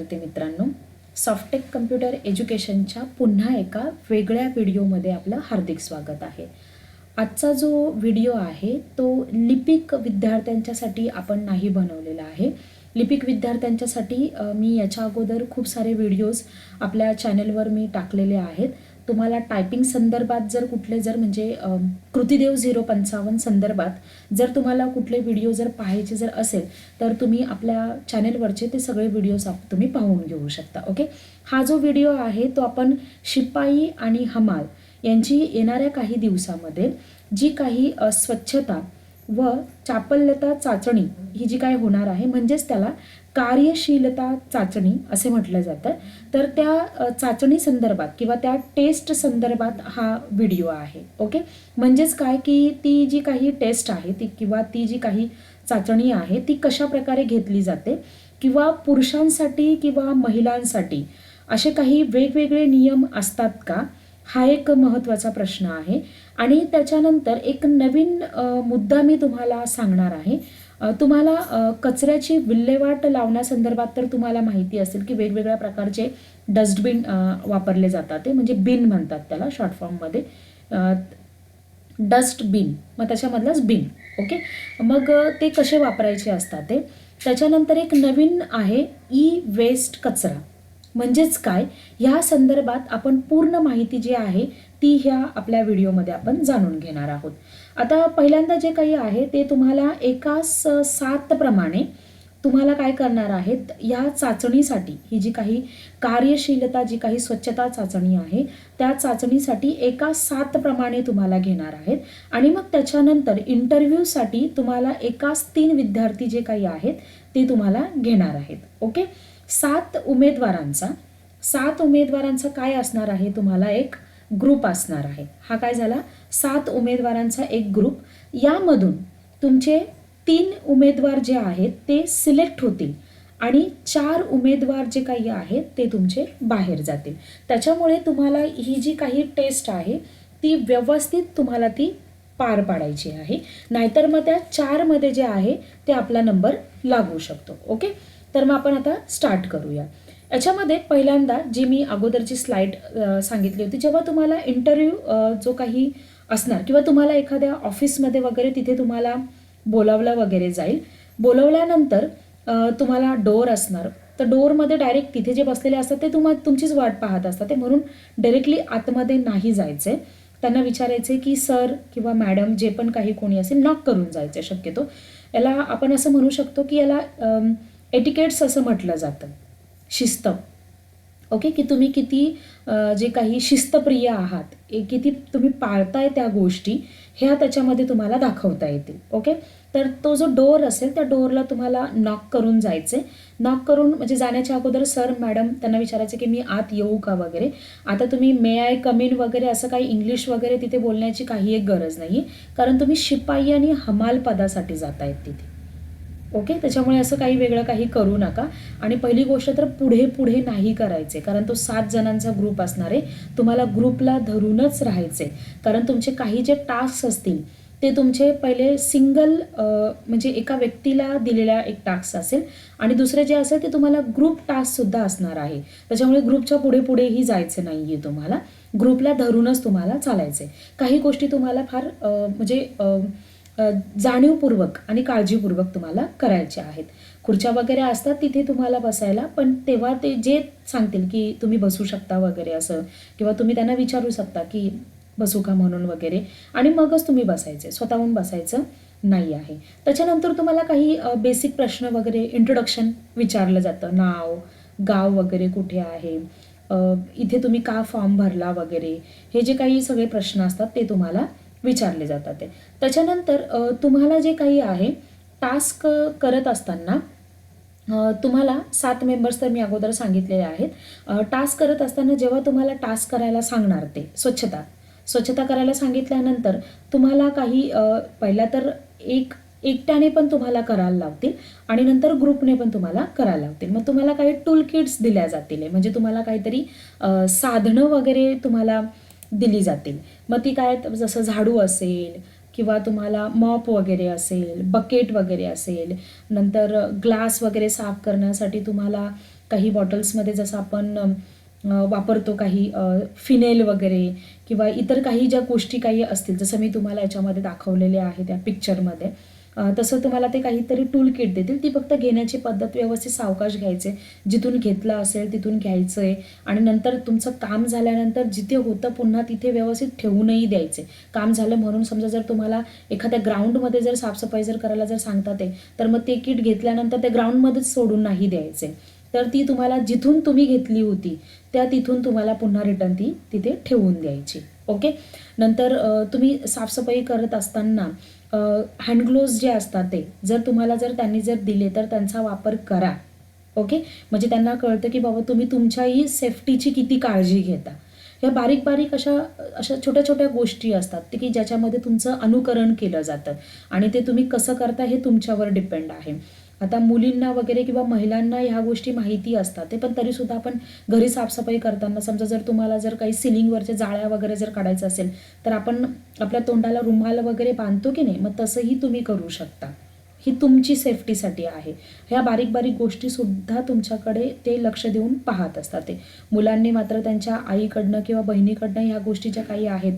विद्यार्थी मित्रांनो Softech computer एज्युकेशनच्या पुन्हा एका वेगळ्या व्हिडिओमध्ये आपलं हार्दिक स्वागत आहे. आजचा जो व्हिडिओ आहे तो लिपिक विद्यार्थ्यांच्यासाठी आपण नाही बनवलेला आहे. लिपिक विद्यार्थ्यांच्यासाठी मी याच्या अगोदर खूप सारे व्हिडिओज आपल्या चॅनलवर मी टाकलेले आहेत. तुम्हाला टायपिंग संदर्भात जर कुठले जर म्हणजे कृतीदेव कृतिदेव झिरो पंचावन्न संदर्भात जर तुम्हाला कुठले व्हिडिओ जर पाहायचे जर असेल तर तुम्ही आपल्या चॅनेलवरचे ते सगळे व्हिडिओज आप तुम्ही पाहून घेऊ शकता ओके हा जो व्हिडिओ आहे तो आपण शिपाई आणि हमाल यांची येणाऱ्या काही दिवसामध्ये जी काही स्वच्छता व चापल्यता चाचणी ही जी काय होणार आहे म्हणजेच त्याला कार्यशीलता चाचणी असे म्हटलं जातं. तर त्या चाचणी संदर्भात किंवा त्या टेस्ट संदर्भात हा व्हिडिओ आहे. ओके? म्हणजेच काय की ती जी काही टेस्ट आहे ती किंवा ती जी काही चाचणी आहे ती कशा प्रकारे घेतली जाते किंवा पुरुषांसाठी किंवा महिलांसाठी असे काही वेगवेगळे नियम असतात का? हा एक महत्त्वाचा प्रश्न आहे. आणि त्याच्यानंतर एक नवीन मुद्दा मी तुम्हाला सांगणार आहे. तुम्हाला कचऱ्याची विल्हेवाट लावण्यासंदर्भात तर तुम्हाला माहिती असेल की वेगवेगळ्या प्रकारचे डस्टबिन वापरले जातात ते. म्हणजे बिन म्हणतात त्याला शॉर्ट फॉर्ममध्ये डस्टबिन. मग त्याच्यामधलाच बिन. ओके? मग ते कसे वापरायचे असतात ते? त्याच्यानंतर एक नवीन आहे ई वेस्ट कचरा. म्हणजेच काय? ह्या संदर्भात आपण पूर्ण माहिती जी आहे ती ह्या आपल्या व्हिडिओमध्ये आपण जाणून घेणार आहोत. आता पहिल्यांदा जे काही आहे ते तुम्हाला एका सात प्रमाणे तुम्हाला काय करणार आहेत या चाचणीसाठी ही जी काही कार्यशीलता जी काही स्वच्छता चाचणी आहे त्या चाचणीसाठी एका सात प्रमाणे तुम्हाला घेणार आहेत. आणि मग त्याच्यानंतर इंटरव्ह्यूसाठी तुम्हाला एकाच तीन विद्यार्थी जे काही आहेत ते तुम्हाला घेणार आहेत. ओके? सात उमेदवारांचा सात उमेदवारांचा काय असणार आहे? तुम्हाला एक ग्रुप असणार आहे. हा काय झाला? सात उमेदवारांचा एक ग्रुप यामधून तुमचे तीन उमेदवार जे आहेत ते सिलेक्ट होतील आणि चार उमेदवार जे काही आहेत ते तुमचे बाहेर जातील. त्याच्यामुळे तुम्हाला ही जी काही टेस्ट आहे ती व्यवस्थित तुम्हाला ती पार पाडायची आहे. नाहीतर मग त्या चारमध्ये जे आहे ते आपला नंबर लागू शकतो. ओके तर मग आपण आता स्टार्ट करूया. याच्यामध्ये पहिल्यांदा जी मी अगोदरची स्लाईड सांगितली होती जेव्हा तुम्हाला इंटरव्ह्यू जो काही असणार किंवा तुम्हाला एखाद्या ऑफिसमध्ये वगैरे तिथे तुम्हाला बोलावलं वगैरे जाईल. बोलवल्यानंतर तुम्हाला डोअर असणार. तर डोअरमध्ये डायरेक्ट तिथे जे बसलेले असतात ते तुम्हा तुमचीच वाट पाहत असतात. ते म्हणून डायरेक्टली आतमध्ये नाही जायचे त्यांना विचारायचे की सर किंवा मॅडम जे पण काही कोणी असेल नॉक करून जायचे शक्यतो. याला आपण असं म्हणू शकतो की याला एटिकेट्स असं म्हटलं जातं. शिस्त. ओके की तुम्ही किती जे काही शिस्तप्रिय आहात किती तुम्ही पाळताय त्या गोष्टी ह्या त्याच्यामध्ये तुम्हाला दाखवता येतील. ओके तर तो जो डोअर असेल त्या डोअरला तुम्हाला नॉक करून जायचे नॉक करून म्हणजे जाण्याच्या अगोदर सर मॅडम त्यांना विचारायचं की मी आत येऊ का वगैरे? आता तुम्ही मे आय कमिन वगैरे असं काही इंग्लिश वगैरे तिथे बोलण्याची काही एक गरज नाही कारण तुम्ही शिपाई आणि हमाल पदासाठी जातायत तिथे. ओके त्याच्यामुळे असं काही वेगळं काही करू नका. आणि पहिली गोष्ट तर पुढे पुढे नाही करायचे. कारण तो सात जणांचा ग्रुप असणार आहे. तुम्हाला ग्रुपला धरूनच राहायचे कारण तुमचे काही जे टास्क असतील ते तुमचे पहिले सिंगल म्हणजे एका व्यक्तीला दिलेला एक टास्क असेल. आणि दुसरे जे असेल ते तुम्हाला ग्रुप टास्कसुद्धा असणार आहे. त्याच्यामुळे ग्रुपच्या पुढे पुढेही जायचं नाही आहे तुम्हाला ग्रुपला धरूनच तुम्हाला चालायचे काही गोष्टी तुम्हाला फार म्हणजे जाणीवपूर्वक आणि काळजीपूर्वक तुम्हाला करायच्या आहेत. खुर्च्या वगैरे असतात तिथे तुम्हाला बसायला पण तेव्हा ते जे सांगतील की तुम्ही बसू शकता वगैरे असं किंवा तुम्ही त्यांना विचारू शकता की बसू का म्हणून वगैरे आणि मगच तुम्ही बसायचे स्वतःहून बसायचं नाही आहे. त्याच्यानंतर तुम्हाला काही बेसिक प्रश्न वगैरे इंट्रोडक्शन विचारलं जातं. नाव गाव वगैरे कुठे आहे इथे तुम्ही का फॉर्म भरला वगैरे हे जे काही सगळे प्रश्न असतात ते तुम्हाला विचारले जातात ते. त्याच्यानंतर तुम्हाला जे काही आहे टास्क करत असताना तुम्हाला सात मेंबर्स तर मी अगोदर सांगितलेले आहेत. टास्क करत असताना जेव्हा तुम्हाला टास्क करायला सांगणार ते स्वच्छता स्वच्छता करायला सांगितल्यानंतर तुम्हाला काही पहिला तर एक एकट्याने पण तुम्हाला करायला लावतील आणि नंतर ग्रुपने पण तुम्हाला करायला लावतील. मग तुम्हाला काही टूल किट्स दिल्या जातील. म्हणजे तुम्हाला काहीतरी साधनं वगैरे तुम्हाला दिली जातील. मग ती काय जसं झाडू असेल किंवा तुम्हाला मॉप वगैरे असेल बकेट वगैरे असेल नंतर ग्लास वगैरे साफ करण्यासाठी तुम्हाला काही बॉटल्समध्ये जसं आपण वापरतो काही फिनेल वगैरे किंवा इतर काही ज्या गोष्टी काही असतील जसं मी तुम्हाला याच्यामध्ये दाखवलेले आहे त्या पिक्चरमध्ये तसं तुम्हाला ते काहीतरी टूल किट देतील. ती फक्त घेण्याची पद्धत व्यवस्थित सावकाश घ्यायचे. जिथून घेतलं असेल तिथून घ्यायचं आहे आणि नंतर तुमचं काम झाल्यानंतर जिथे होतं पुन्हा तिथे व्यवस्थित ठेवूनही द्यायचे. काम झालं म्हणून समजा जर तुम्हाला एखाद्या ग्राउंडमध्ये जर साफसफाई जर करायला जर सांगतात आहे तर मग ते किट घेतल्यानंतर ते ग्राउंडमध्येच सोडून नाही द्यायचे. तर ती तुम्हाला जिथून तुम्ही घेतली होती त्या तिथून तुम्हाला पुन्हा रिटर्न ती तिथे ठेवून द्यायची. ओके? नंतर तुम्ही साफसफाई करत असताना हँडग्लोव्ज जे असतात ते जर तुम्हाला जर त्यांनी जर दिले तर त्यांचा वापर करा. ओके म्हणजे त्यांना कळतं की बाबा तुम्ही तुमच्याही सेफ्टीची किती काळजी घेता. ह्या बारीक बारीक अशा अशा छोट्या छोट्या गोष्टी असतात ते की ज्याच्यामध्ये तुमचं अनुकरण केलं जातं. आणि ते तुम्ही कसं करता हे तुमच्यावर डिपेंड आहे. आता मुलींना वगैरे किंवा महिलांना ह्या गोष्टी माहिती असतात. ते पण तरीसुद्धा आपण घरी साफसफाई करताना समजा जर तुम्हाला जर काही सिलिंगवरच्या जाळ्या वगैरे जर काढायचं असेल तर आपण आपल्या तोंडाला रुमाल वगैरे बांधतो की नाही मग तसंही तुम्ही करू शकता. ही तुमची सेफ्टीसाठी आहे. ह्या बारीक बारीक गोष्टीसुद्धा तुमच्याकडे ते लक्ष देऊन पाहत असतात ते. मुलांनी मात्र त्यांच्या आईकडनं किंवा बहिणीकडनं ह्या गोष्टी ज्या काही आहेत.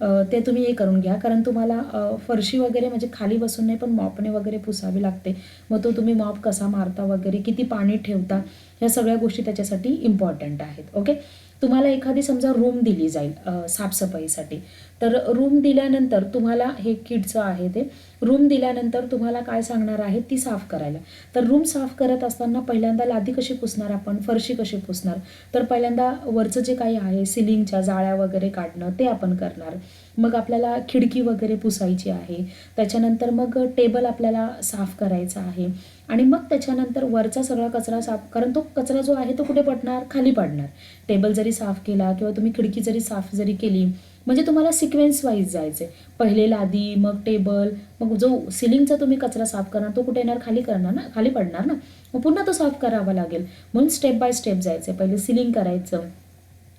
ते तुम्ही हे करून घ्या. कारण तुम्हाला फरशी वगैरे म्हणजे खाली बसून नाही पण मॉपने वगैरे पुसावी लागते. मग तो तुम्ही मॉप कसा मारता वगैरे किती पाणी ठेवता ह्या सगळ्या गोष्टी त्याच्यासाठी इम्पॉर्टंट आहेत. ओके तुम्हाला एखादी समजा रूम दिली जाईल साफसफाईसाठी. तर रूम दिल्यानंतर तुम्हाला हे किडचं आहे ते रूम दिल्यानंतर तुम्हाला काय सांगणार आहे ती साफ करायला. तर रूम साफ करत असताना पहिल्यांदा लादी कशी पुसणार आपण? फरशी कशी पुसणार? तर पहिल्यांदा वरचं जे काही आहे सिलिंगच्या जाळ्या वगैरे काढणं ते आपण करणार. मग आपल्याला खिडकी वगैरे पुसायची आहे. त्याच्यानंतर मग टेबल आपल्याला साफ करायचा आहे. आणि मग त्याच्यानंतर वरचा सगळा कचरा साफ कारण तो कचरा जो आहे तो कुठे पडणार? खाली पडणार. टेबल जरी साफ केला किंवा तुम्ही खिडकी जरी साफ जरी केली म्हणजे तुम्हाला सिक्वेन्स वाईज जायचे पहिले लादी मग टेबल मग जो सिलिंगचा तुम्ही कचरा साफ करणार तो कुठे येणार? खाली करणार ना? खाली पडणार ना? मग पुन्हा तो साफ करावा लागेल. म्हणून स्टेप बाय स्टेप जायचं आहे पहिले सिलिंग करायचं.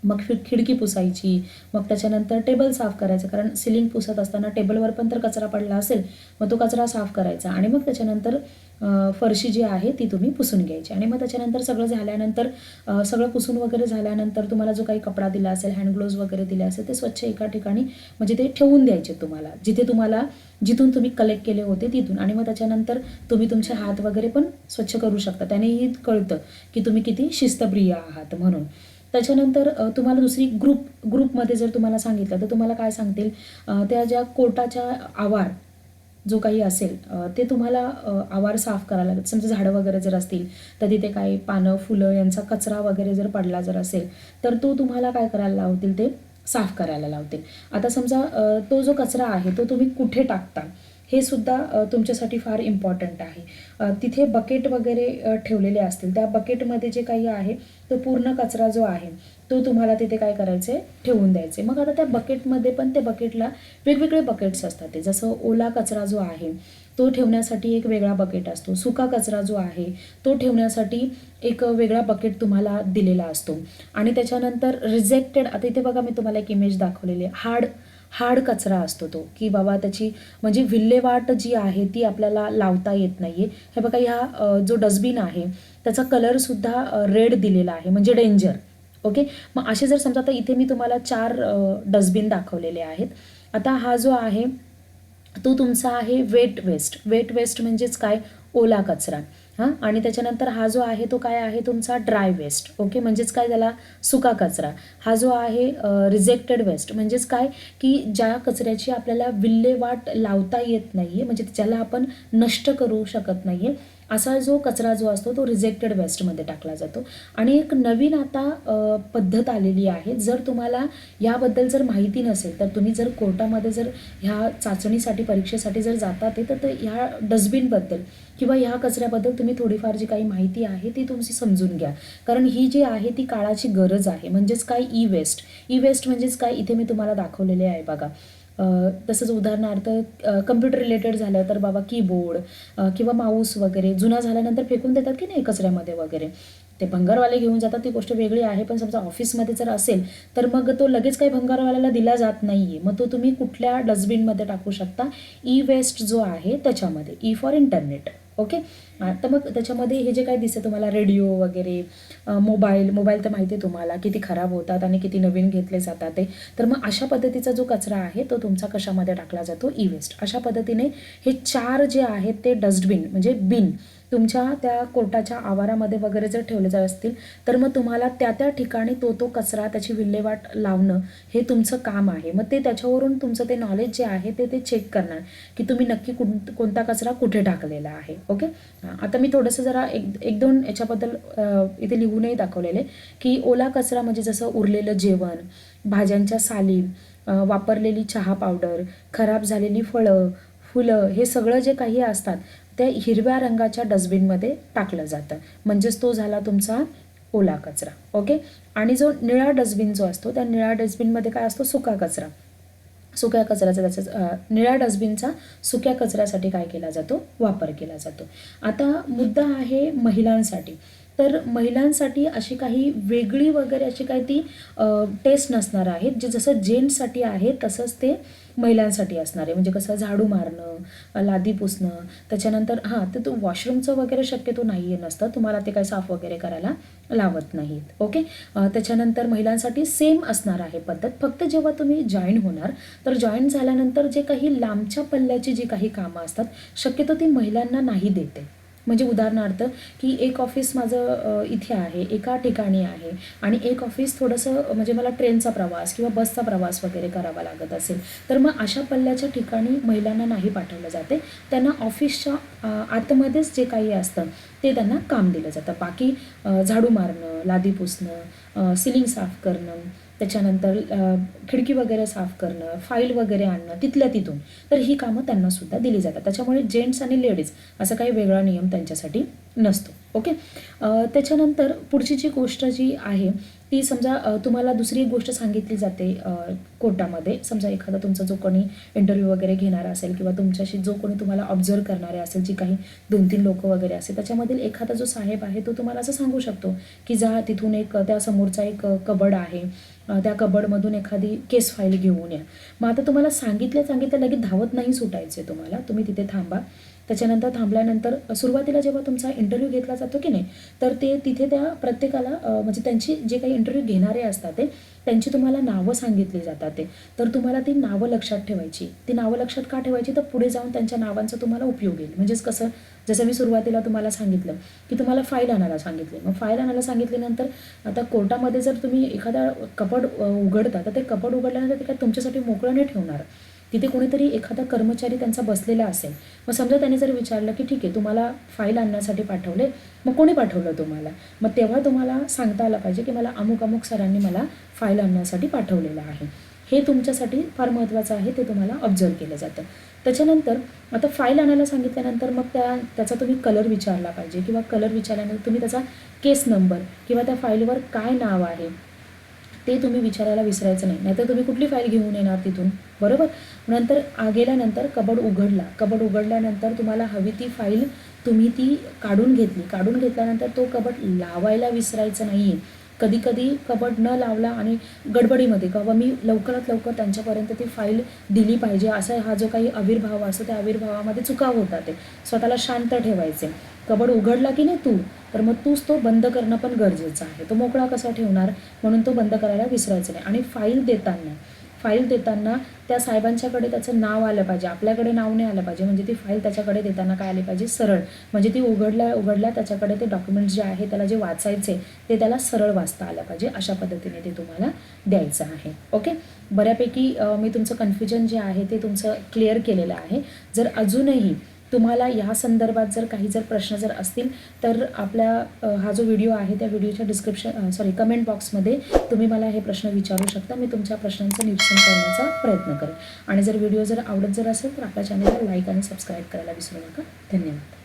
मग खिड खिडकी पुसायची मग त्याच्यानंतर टेबल साफ करायचं. कारण सिलिंग पुसत असताना टेबलवर पण तर कचरा पडला असेल मग तो कचरा साफ करायचा. आणि मग त्याच्यानंतर फरशी जी आहे ती तुम्ही पुसून घ्यायची. आणि मग त्याच्यानंतर सगळं झाल्यानंतर सगळं पुसून वगैरे झाल्यानंतर तुम्हाला जो काही कपडा दिला असेल हँडग्लोव्ज वगैरे दिले असेल ते स्वच्छ एका ठिकाणी म्हणजे ते ठेवून द्यायचे तुम्हाला. जिथे तुम्हाला जिथून तुम्ही कलेक्ट केले होते तिथून. आणि मग त्याच्यानंतर तुम्ही तुमचे हात वगैरे पण स्वच्छ करू शकता. त्यानेही कळतं की तुम्ही किती शिस्तप्रिय आहात म्हणून. त्याच्यानंतर तुम्हाला दुसरी ग्रुप ग्रुपमध्ये जर तुम्हाला सांगितलं तर तुम्हाला काय सांगतील? त्या ज्या कोर्टाच्या आवार जो काही असेल ते तुम्हाला आवार साफ करायला लागेल समजा झाडं वगैरे जर असतील तर तिथे काही पानं फुलं यांचा कचरा वगैरे जर पडला जर असेल तर तो तुम्हाला काय करायला लावतील ते? साफ करायला लावतील. आता समजा तो जो कचरा आहे तो तुम्ही कुठे टाकता? हे सुद्धा तुमच्यासाठी फार इम्पॉर्टंट आहे. तिथे बकेट वगैरे ठेवलेले असतील. त्या बकेटमध्ये जे काही आहे तो पूर्ण कचरा जो आहे तो तुम्हाला तिथे काय करायचे? ठेवून द्यायचे. मग आता त्या बकेटमध्ये पण त्या बकेटला वेगवेगळे बकेट्स असतात ते. जसं ओला कचरा जो आहे तो ठेवण्यासाठी एक वेगळा बकेट असतो. सुका कचरा जो आहे तो ठेवण्यासाठी एक वेगळा बकेट तुम्हाला दिलेला असतो. आणि त्याच्यानंतर रिजेक्टेड आता इथे बघा मी तुम्हाला एक इमेज दाखवलेली आहे. हार्ड हाड कचरा असतो तो की बाबा त्याची म्हणजे विल्हेवाट जी आहे ती आपल्याला लावता येत नाही आहे हे बघा ह्या जो डस्टबिन आहे त्याचा कलरसुद्धा रेड दिलेला आहे म्हणजे डेंजर ओके? मग असे जर समजा आता इथे मी तुम्हाला चार डस्टबिन दाखवलेले आहेत. आता हा जो आहे तो तुमचा आहे वेट वेस्ट. वेट वेस्ट म्हणजेच काय? ओला कचरा. हां? आणि त्याच्यानंतर हा जो आहे तो काय आहे? तुमचा ड्राय वेस्ट ओके म्हणजेच काय? त्याला सुका कचरा. हा जो आहे रिजेक्टेड वेस्ट म्हणजेच काय? की ज्या कचऱ्याची आपल्याला विल्हेवाट लावता येत नाही आहे म्हणजे ज्याला आपण नष्ट करू शकत नाही आहे असा जो कचरा जो असतो तो रिजेक्टेड वेस्टमध्ये टाकला जातो. आणि एक नवीन आता पद्धत आलेली आहे. जर तुम्हाला याबद्दल जर माहिती नसेल तर तुम्ही जर कोर्टामध्ये जर ह्या चाचणीसाठी परीक्षेसाठी जर जातात ते तर ह्या डस्टबिनबद्दल किंवा ह्या कचऱ्याबद्दल तुम्ही थोडीफार जी काही माहिती आहे ती तुमची समजून घ्या. कारण ही जी आहे ती काळाची गरज आहे. म्हणजेच काय ई वेस्ट ई वेस्ट म्हणजेच काय? इथे मी तुम्हाला दाखवलेले आहे बघा. तसंच उदाहरणार्थ कम्प्युटर रिलेटेड झालं तर बाबा कीबोर्ड किंवा माऊस वगैरे. जुना झाल्यानंतर फेकून देतात की नाही कचऱ्यामध्ये वगैरे. ते भंगारवाले घेऊन जातात ती गोष्ट वेगळी आहे पण समजा ऑफिसमध्ये जर असेल तर मग तो लगेच काही भंगारवाल्याला दिला जात नाही आहे मग तो तुम्ही कुठल्या डस्टबिनमध्ये टाकू शकता? ई वेस्ट जो आहे त्याच्यामध्ये. E for internet okay? तर मग त्याच्यामध्ये हे जे काय दिसतं तुम्हाला रेडिओ वगैरे मोबाईल मोबाईल तर माहिती आहे तुम्हाला किती खराब होतात आणि किती नवीन घेतले जातात ते. तर मग अशा पद्धतीचा जो कचरा आहे तो तुमचा कशामध्ये टाकला जातो? ई वेस्ट अशा पद्धतीने हे चार जे आहेत ते डस्टबिन म्हणजे बिन तुमच्या त्या कोर्टाच्या आवारामध्ये वगैरे जर ठेवले जात असतील तर मग तुम्हाला त्या त्या ठिकाणी तो तो कचरा त्याची विल्हेवाट लावणं हे तुमचं काम आहे. मग ते त्याच्यावरून तुमचं ते नॉलेज जे आहे ते ते चेक करणार की तुम्ही नक्की कुण कोणता कचरा कुठे टाकलेला आहे. ओके आता मी थोडंसं जरा एक एक दोन याच्याबद्दल इथे लिहूनही दाखवलेले की ओला कचरा म्हणजे जसं उरलेलं जेवण भाज्यांच्या साली वापरलेली चहा पावडर खराब झालेली फळं फुलं हे सगळं जे काही असतात त्या हिरव्या रंगाच्या डस्टबिनमध्ये टाकलं जातं. म्हणजेच तो झाला तुमचा ओला कचरा. ओके? आणि जो निळा डस्टबिन जो असतो त्या निळ्या डस्टबिनमध्ये काय असतो? सुका कचरा. सुक्या कचऱ्याचा त्याचा निळ्या डस्टबिनचा सुक्या कचऱ्यासाठी काय केला जातो? वापर केला जातो. आता मुद्दा आहे महिलांसाठी. तर महिलांसाठी अशी काही वेगळी वगैरे अशी काही ती टेस्ट नसणार आहेत. जे जसं जेंट्ससाठी आहे तसंच ते महिलांसाठी असणार आहे म्हणजे कसं झाडू मारणं लादी पुसणं त्याच्यानंतर हां तर तो वॉशरूमचं वगैरे शक्यतो नाही आहे नसतं. तुम्हाला ते काय साफ वगैरे करायला लावत नाहीत. ओके त्याच्यानंतर महिलांसाठी सेम असणार आहे पद्धत. फक्त जेव्हा तुम्ही जॉईन होणार तर जॉईन झाल्यानंतर जे काही लांबच्या पल्ल्याची जी काही कामं असतात शक्यतो ती महिलांना नाही देते. म्हणजे उदाहरणार्थ की एक ऑफिस माझं इथे आहे एका ठिकाणी आहे आणि एक ऑफिस थोडंसं म्हणजे मला ट्रेनचा प्रवास किंवा बसचा प्रवास वगैरे करावा लागत असेल तर मग अशा पल्ल्याच्या ठिकाणी महिलांना नाही पाठवलं जाते. त्यांना ऑफिसच्या आतमध्येच जे काही असतं ते त्यांना काम दिलं जातं. बाकी झाडू मारणं लादी पुसणं सिलिंग साफ करणं त्याच्यानंतर खिडकी वगैरे साफ करणं फाईल वगैरे आणणं तिथल्या तिथून. तर ही कामं त्यांना सुद्धा दिली जातात. त्याच्यामुळे जेंट्स आणि लेडीज असा काही वेगळा नियम त्यांच्यासाठी नसतो. ओके? त्याच्यानंतर पुढची जी गोष्ट जी आहे ती समजा तुम्हाला दुसरी एक गोष्ट सांगितली जाते कोर्टामध्ये. समजा एखादा तुमचा जो कोणी इंटरव्ह्यू वगैरे घेणारा असेल किंवा तुमच्याशी जो कोणी तुम्हाला ऑब्झर्व करणारे असेल जी काही दोन तीन लोक वगैरे असेल त्याच्यामधील एखादा जो साहेब आहे तो तुम्हाला असं सांगू शकतो की जा तिथून एक त्या समोरचा एक कबड आहे. त्या कबडमधून एखादी केस फाईल घेऊन या. मग आता तुम्हाला सांगितलं सांगितलं लगेच धावत नाही सुटायचे तुम्हाला. तुम्ही तिथे थांबा. त्याच्यानंतर थांबल्यानंतर सुरुवातीला जेव्हा तुमचा इंटरव्ह्यू घेतला जातो की नाही तर ते तिथे त्या प्रत्येकाला म्हणजे त्यांची जे काही इंटरव्ह्यू घेणारे असतात ते त्यांची तुम्हाला नावं सांगितली जातात ते. तर तुम्हाला ती नावं लक्षात ठेवायची. ती नावं लक्षात का ठेवायची? तर पुढे जाऊन त्यांच्या नावांचा तुम्हाला उपयोग येईल. म्हणजेच कसं? जसं मी सुरुवातीला तुम्हाला सांगितलं की तुम्हाला फाईल आणायला सांगितले. मग फाईल आणायला सांगितल्यानंतर आता कोर्टामध्ये जर तुम्ही एखादा कपड उघडता तर ते कपड उघडल्यानंतर ते काय तुमच्यासाठी मोकळं नाही ठेवणार? तिथे कोणीतरी एखादा कर्मचारी त्यांचा बसलेला असेल. मग समजा त्याने जर विचारलं की ठीक आहे तुम्हाला फाईल आणण्यासाठी पाठवले मग कोणी पाठवलं तुम्हाला? मग तेव्हा तुम्हाला सांगता आलं पाहिजे की मला अमुक अमुक सरांनी मला फाईल आणण्यासाठी पाठवलेलं आहे. हे तुमच्यासाठी फार महत्त्वाचं आहे ते तुम्हाला ऑब्झर्व केलं जातं. त्याच्यानंतर आता फाईल आणायला सांगितल्यानंतर मग त्या त्याचा तुम्ही कलर विचारला पाहिजे किंवा कलर विचारल्यानंतर तुम्ही त्याचा केस नंबर किंवा त्या फाईलवर काय नाव आहे? ते तुम्ही विचारायला विसरायचं नाही. नाहीतर तुम्ही कुठली फाईल घेऊन येणार तिथून? बरोबर? नंतर आ- गेल्यानंतर कबड उघडला. कबड उघडल्यानंतर तुम्हाला हवी ती फाईल तुम्ही ती काढून घेतली. काढून घेतल्यानंतर तो कबड लावायला विसरायचं नाही आहे कधी कधी कबड न लावला आणि गडबडीमध्ये किंवा मी लवकरात लवकर त्यांच्यापर्यंत ती फाईल दिली पाहिजे असा हा जो काही आविर्भाव असतो त्या आविर्भावामध्ये चुका होतात ते. स्वतःला शांत ठेवायचे. कबड उघडला की नाही तू? तर मग तूच तो बंद करणं पण गरजेचं आहे. तो मोकळा कसा ठेवणार? म्हणून तो बंद करायला विसरायचं नाही. आणि फाईल देताना फाईल देताना त्या साहेबांच्याकडे त्याचं नाव आलं पाहिजे. आपल्याकडे नाव नाही आलं पाहिजे. म्हणजे ती फाईल त्याच्याकडे देताना काय आली पाहिजे? सरळ. म्हणजे ती उघडल्या उघडल्या त्याच्याकडे ते डॉक्युमेंट्स जे आहे त्याला जे वाचायचे ते त्याला सरळ वाचता आलं पाहिजे. अशा पद्धतीने ते तुम्हाला द्यायचं आहे. ओके? बऱ्यापैकी मी तुमचं कन्फ्युजन जे आहे ते तुमचं क्लिअर केलेलं आहे. जर अजूनही तुम्हाला या संदर्भात जर काही जर प्रश्न जर असतील तर आपल्या हा जो व्हिडिओ आहे त्या व्हिडिओच्या डिस्क्रिप्शन सॉरी कमेंट बॉक्समध्ये तुम्ही मला हे प्रश्न विचारू शकता. मी तुमच्या प्रश्नांचं निरसन करण्याचा प्रयत्न करेन. आणि जर व्हिडिओ जर आवडत जर असेल तर आपल्या चॅनलला लाईक आणि सबस्क्राईब करायला विसरू नका. धन्यवाद.